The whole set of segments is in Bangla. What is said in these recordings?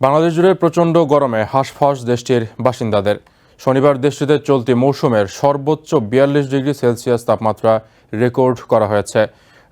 বাংলাদেশ জুড়ে প্রচণ্ড গরমে হাঁসফাঁস দেশটির বাসিন্দাদের। শনিবার দেশটিতে চলতি মৌসুমের সর্বোচ্চ বিয়াল্লিশ ডিগ্রি সেলসিয়াস তাপমাত্রা রেকর্ড করা হয়েছে।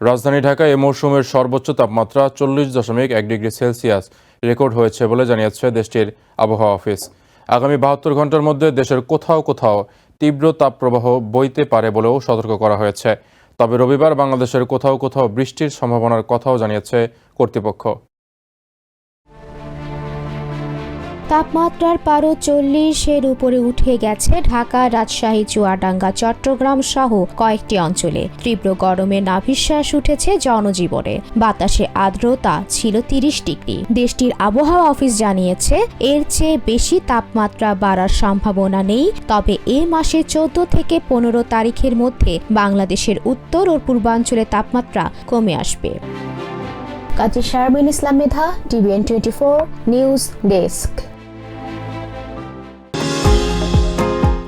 রাজধানী ঢাকায় এই মৌসুমের সর্বোচ্চ তাপমাত্রা চল্লিশ দশমিক এক ডিগ্রি সেলসিয়াস রেকর্ড হয়েছে বলে জানিয়েছে দেশটির আবহাওয়া অফিস। আগামী বাহাত্তর ঘণ্টার মধ্যে দেশের কোথাও কোথাও তীব্র তাপপ্রবাহ বইতে পারে বলেও সতর্ক করা হয়েছে। তবে রবিবার বাংলাদেশের কোথাও কোথাও বৃষ্টির সম্ভাবনার কথাও জানিয়েছে কর্তৃপক্ষ। তাপমাত্রার পারো চল্লিশের উপরে উঠে গেছে ঢাকা, রাজশাহী, চুয়াডাঙ্গা, চট্টগ্রাম সহ কয়েকটি অঞ্চলে। তীব্র গরমে নাভিশ্বাস উঠেছে জনজীবনে। বাতাসে আর্দ্রতা ছিল তিরিশ ডিগ্রি। দেশটির আবহাওয়া অফিস জানিয়েছে, এর চেয়ে বেশি তাপমাত্রা বাড়ার সম্ভাবনা নেই। তবে এ মাসে চোদ্দ থেকে পনেরো তারিখের মধ্যে বাংলাদেশের উত্তর ও পূর্বাঞ্চলে তাপমাত্রা কমে আসবে। Kazi Sharmin Islam Medha TVN twenty four news desk